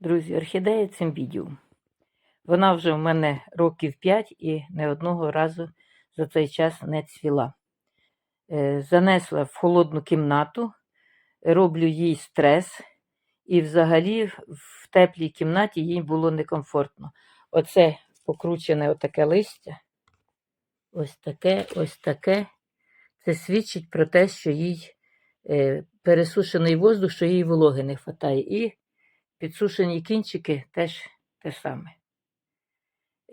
Друзі, орхідея цимбідіум. Вона вже в мене років 5 і не одного разу за цей час не цвіла. Е, Занесла в холодну кімнату, роблю їй стрес, і взагалі в теплій кімнаті їй було некомфортно. Оце покручене отаке листя. Ось таке, ось таке. Це свідчить про те, що їй е, пересушений воздух, що їй вологи не вистачає. І підсушені кінчики теж те саме.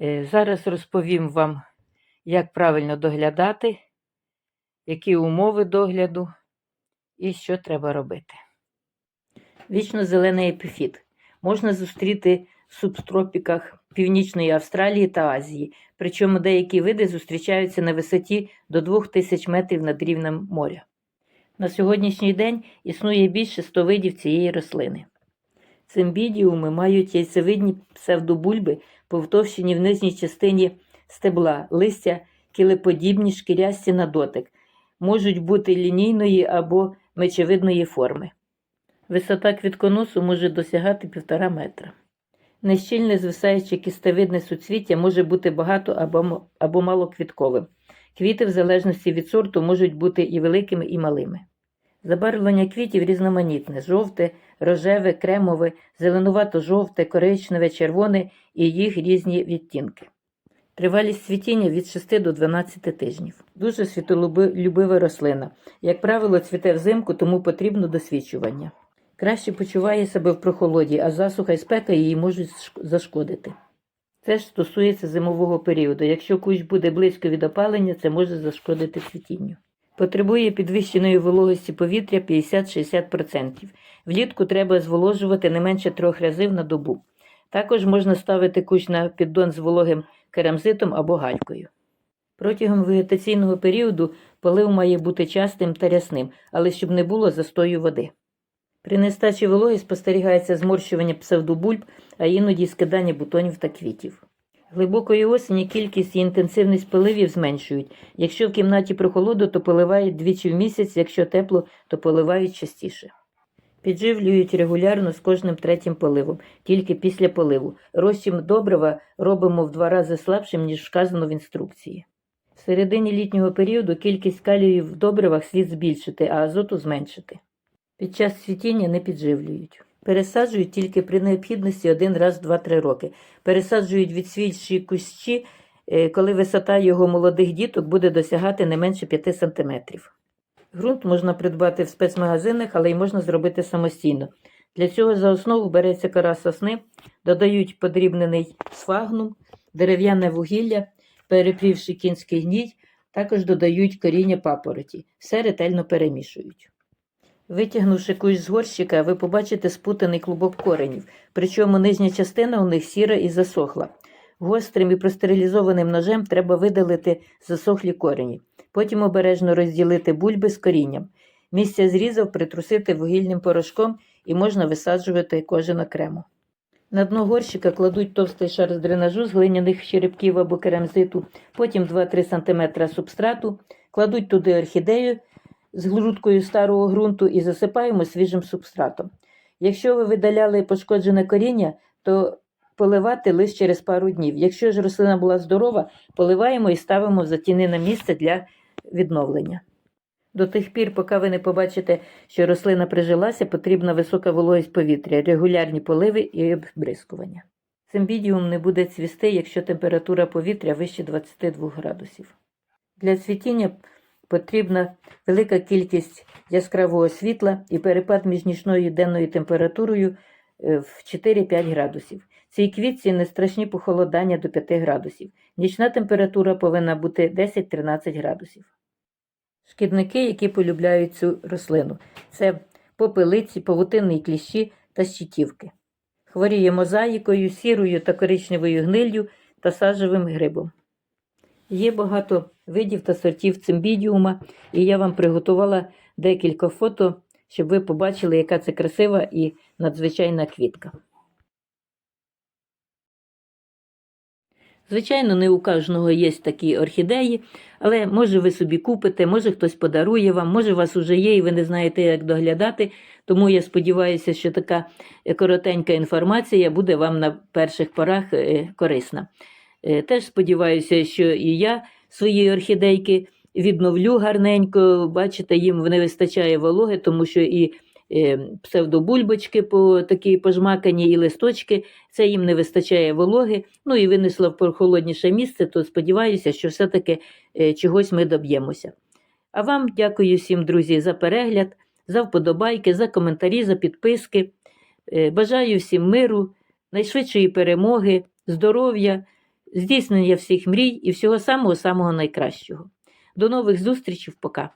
Е, Зараз розповім вам, як правильно доглядати, які умови догляду і що треба робити. Вічно зелений епіфіт можна зустріти в субтропіках Північної Австралії та Азії, причому деякі види зустрічаються на висоті до 2000 метрів над рівнем моря. На сьогоднішній день існує більше 100 видів цієї рослини. Цимбідіуми мають яйцевидні псевдобульби, повтовщені в нижній частині стебла, листя кілеподібні, шкірясті на дотик, можуть бути лінійної або мечевидної форми. Висота квітконосу може досягати 1,5 метра. Нещільне звисаюче кістевидне суцвіття може бути багато або, або малоквітковим. Квіти, в залежності від сорту, можуть бути і великими, і малими. Забарвлення квітів різноманітне: жовте, рожеве, кремове, зеленувато-жовте, коричневе, червоне і їх різні відтінки. Тривалість цвітіння від 6 до 12 тижнів. Дуже світолюбива рослина. Як правило, цвіте взимку, тому потрібно досвідчування. Краще почуває себе в прохолоді, а засуха і спека її можуть зашкодити. Це ж стосується зимового періоду. Якщо кущ буде близько від опалення, це може зашкодити цвітінню. Потребує підвищеної вологості повітря 50-60%. Влітку треба зволожувати не менше трьох разів на добу. Також можна ставити кущ на піддон з вологим керамзитом або галькою. Протягом вегетаційного періоду полив має бути частим та рясним, але щоб не було застою води. При нестачі вологи спостерігається зморщування псевдобульб, а іноді скидання бутонів та квітів. Глибокої осені кількість і інтенсивність поливів зменшують. Якщо в кімнаті прохолоду, то поливають двічі в місяць, якщо тепло, то поливають частіше. Підживлюють регулярно з кожним третім поливом, тільки після поливу. Розчим добрива робимо в два рази слабшим, ніж вказано в інструкції. В середині літнього періоду кількість калію в добривах слід збільшити, а азоту зменшити. Під час цвітіння не підживлюють. Пересаджують тільки при необхідності один раз 2-3 роки. Пересаджують відсвічі кущі, е, коли висота його молодих діток буде досягати не менше 5 см. Ґрунт можна придбати в спецмагазинах, але й можна зробити самостійно. Для цього за основу береться кора сосни, додають подрібнений сфагнум, дерев'яне вугілля, перепрівши кінський гній, також додають коріння папороті. Все ретельно перемішують. Витягнувши кущ з горщика, ви побачите спутаний клубок коренів, причому нижня частина у них сіра і засохла. Гострим і простерилізованим ножем треба видалити засохлі корені. Потім обережно розділити бульби з корінням. Місця зрізав притрусити вугільним порошком і можна висаджувати кожен окремо. На дно горщика кладуть товстий шар з дренажу з глиняних черепків або керамзиту, потім 2-3 см субстрату, кладуть туди орхідею з грудкою старого ґрунту і засипаємо свіжим субстратом. Якщо ви видаляли пошкоджене коріння, то поливати лише через пару днів. Якщо ж рослина була здорова, поливаємо і ставимо в затінене місце для відновлення. До тих пір, поки ви не побачите, що рослина прижилася, потрібна висока вологість повітря, регулярні поливи і оббризкування. Цимбідіум не буде цвісти, якщо температура повітря вище 22 градусів. Для цвітіння потрібна велика кількість яскравого світла і перепад між нічною і денною температурою е, в 4-5 градусів. Цій квітці не страшні похолодання до 5 градусів. Нічна температура повинна бути 10-13 градусів. Шкідники, які полюбляють цю рослину, це попелиці, павутинні кліщі та щитівки. Хворіє мозаїкою, сірою та коричневою гниллю та сажевим грибом. Є багато видів та сортів цимбідіума, і я вам приготувала декілька фото, щоб ви побачили, яка це красива і надзвичайна квітка. Звичайно, не у кожного є такі орхідеї, але може ви собі купите, може хтось подарує вам, може у вас уже є і ви не знаєте, як доглядати. Тому я сподіваюся, що така коротенька інформація буде вам на перших порах е, корисна. Е, Теж сподіваюся, що і я свої орхідейки відновлю гарненько. Бачите, їм не вистачає вологи, тому що і е, псевдобульбочки по такі пожмакані, і листочки, це їм не вистачає вологи. Ну і винесла в прохолодніше місце, то сподіваюся, що все-таки е, чогось ми доб'ємося. А вам дякую всім, друзі, за перегляд, за вподобайки, за коментарі, за підписки. Бажаю всім миру, найшвидшої перемоги, здоров'я, здійснення всіх мрій і всього самого-самого найкращого. До нових зустрічей, пока!